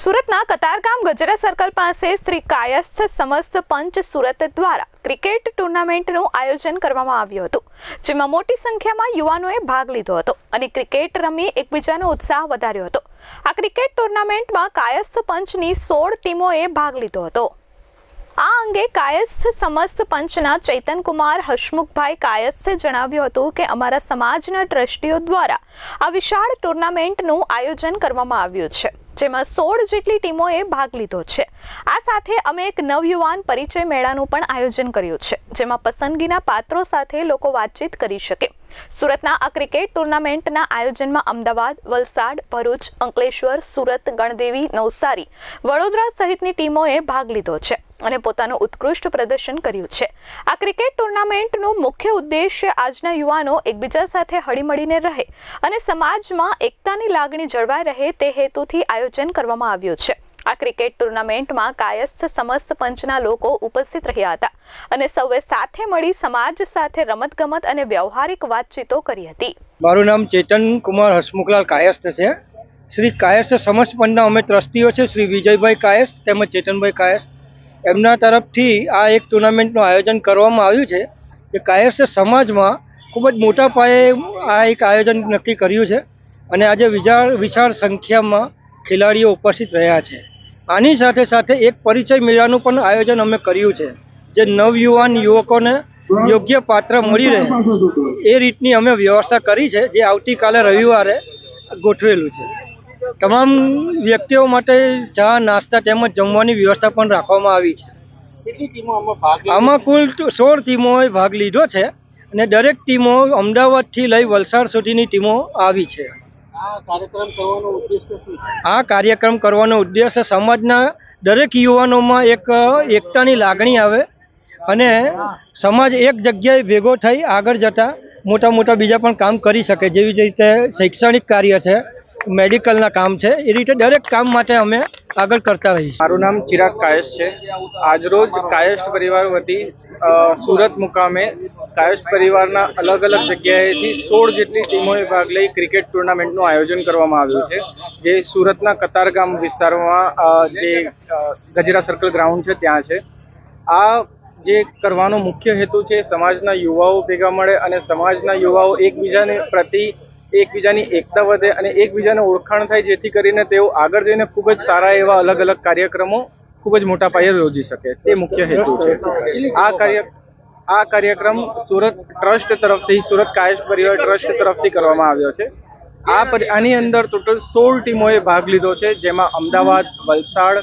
સુરતના કતારગામ ગજરા સર્કલ પાસે શ્રી કાયસ્થ સમસ્ત પંચ સુરત દ્વારા ક્રિકેટ ટુર્નામેન્ટનું આયોજન કરવામાં આવ્યું હતું, જેમાં મોટી સંખ્યામાં યુવાનોએ ભાગ લીધો હતો અને ક્રિકેટ રમી એકબીજાનો ઉત્સાહ વધાર્યો હતો. આ ક્રિકેટ ટુર્નામેન્ટમાં કાયસ્થ પંચની સોળ ટીમોએ ભાગ લીધો હતો. આ અંગે કાયસ્થ સમસ્ત પંચના ચૈતનકુમાર હસમુખભાઈ કાયસ્થે જણાવ્યું હતું કે અમારા સમાજના ટ્રસ્ટીઓ દ્વારા આ વિશાળ ટુર્નામેન્ટનું આયોજન કરવામાં આવ્યું છે. જેમાં સોળ જેટલી ટીમોએ ભાગ લીધો છે. આ સાથે અમે એક નવયુવાન પરિચય મેળાનું પણ આયોજન કર્યું છે, જેમાં પસંદગીના પાત્રો સાથે લોકો વાતચીત કરી શકે. સુરતના આ ક્રિકેટ ટુર્નામેન્ટના આયોજનમાં અમદાવાદ, વલસાડ, ભરૂચ, અંકલેશ્વર, સુરત, ગણદેવી, નવસારી, વડોદરા સહિતની ટીમોએ ભાગ લીધો છે. અને પોતાનું ઉત્કૃષ્ટ પ્રદર્શન કર્યું છે. આ ક્રિકેટ ટુર્નામેન્ટનો મુખ્ય ઉદ્દેશ્ય આજના યુવાનો એકબીજા સાથે હળીમળીને રહે અને સમાજમાં એકતાની લાગણી જળવાઈ રહે તે હેતુથી આયોજન કરવામાં આવ્યું છે. આ ક્રિકેટ ટુર્નામેન્ટમાં કાયસ્થ સમસ્ત પંચના લોકો ઉપસ્થિત રહ્યા હતા અને સૌએ સાથે મળી સમાજ સાથે રમતગમત અને વ્યવહારિક વાતચીતો કરી હતી. મારું નામ ચેતન કુમાર હસમુખલાલ કાયસ્થ છે. શ્રી કાયસ્થ સમસ્ત પંચના અમે ટ્રસ્ટીઓ છે. શ્રી વિજયભાઈ કાયસ્થ તેમજ ચેતનભાઈ કાયસ્થ એમના તરફથી આ એક ટુર્નામેન્ટનું આયોજન કરવામાં આવ્યું છે કે કાયસ્થ સમાજમાં ખૂબ જ મોટા પાયે આ એક આયોજન નક્કી કર્યું છે અને આજે વિશાળ વિશાળ સંખ્યામાં ખેલાડીઓ ઉપસ્થિત રહ્યા છે. આની સાથે સાથે એક પરિચય મેળાનું પણ આયોજન અમે કર્યું છે, જે નવયુવાન યુવકોને યોગ્ય પાત્ર મળી રહે એ રીતની અમે વ્યવસ્થા કરી છે, જે આવતીકાલે રવિવારે ગોઠવેલું છે. તમામ વ્યક્તિઓ માટે ચા નાસ્તા તેમજ જમવાની વ્યવસ્થા પણ રાખવામાં આવી છે. આમાં કુલ સોળ ટીમોએ ભાગ લીધો છે અને દરેક ટીમો અમદાવાદથી લઈ વલસાડ સુધીની ટીમો આવી છે. આ કાર્યક્રમ કરવાનો ઉદ્દેશ્ય શું છે? આ કાર્યક્રમ કરવાનો ઉદ્દેશ સમાજના દરેક યુવાનોમાં એક એકતાની લાગણી આવે અને સમાજ એક જગ્યાએ ભેગો થઈ આગળ જતા મોટા મોટા બીજા પણ કામ કરી શકે જેવી રીતે શૈક્ષણિક કાર્ય છે મેડિકલના કામ છે. એ રીતે દરેક કામ માટે અમે આગળ કરતા રહીશું મારું નામ ચિરાગ કાયસ છે. આજરોજ કાયસ પરિવાર વતી સુરત મુકામે કાયસ પરિવારના અલગ અલગ જગ્યાએથી સોળ જેટલી ટીમોએ ભાગ લઈ ક્રિકેટ ટુર્નામેન્ટનું આયોજન કરવામાં આવ્યું છે. જે સુરતના કતારગામ વિસ્તારમાં જે ગજરા સર્કલ ગ્રાઉન્ડ છે, ત્યાં છે. આ જે કરવાનો મુખ્ય હેતુ છે, સમાજના યુવાઓ ભેગા મળે અને સમાજના યુવાઓ એકબીજાને પ્રતિ એકબીજાની એકતા વધે અને એકબીજાને ઓળખાણ થાય જેથી કરીને તેઓ આગળ જઈને ખૂબ જ સારા એવા અલગ અલગ કાર્યક્રમો ખૂબ જ મોટા પાયે યોજી શકે. તે મુખ્ય હેતુ છે. આ કાર્ય આ કાર્યક્રમ સુરત ટ્રસ્ટ તરફથી, સુરત કાયસ્થ પરિવાર ટ્રસ્ટ તરફથી કરવામાં આવ્યો છે. આ આની અંદર ટોટલ સોળ ટીમોએ ભાગ લીધો છે, જેમાં અમદાવાદ, વલસાડ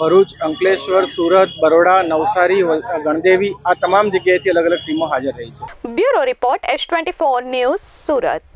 ભરૂચ, અંકલેશ્વર, સુરત, બરોડા, નવસારી ગણદેવી આ તમામ જગ્યાએથી અલગ અલગ ટીમો હાજર રહી છે. Bureau report S twenty news Surat.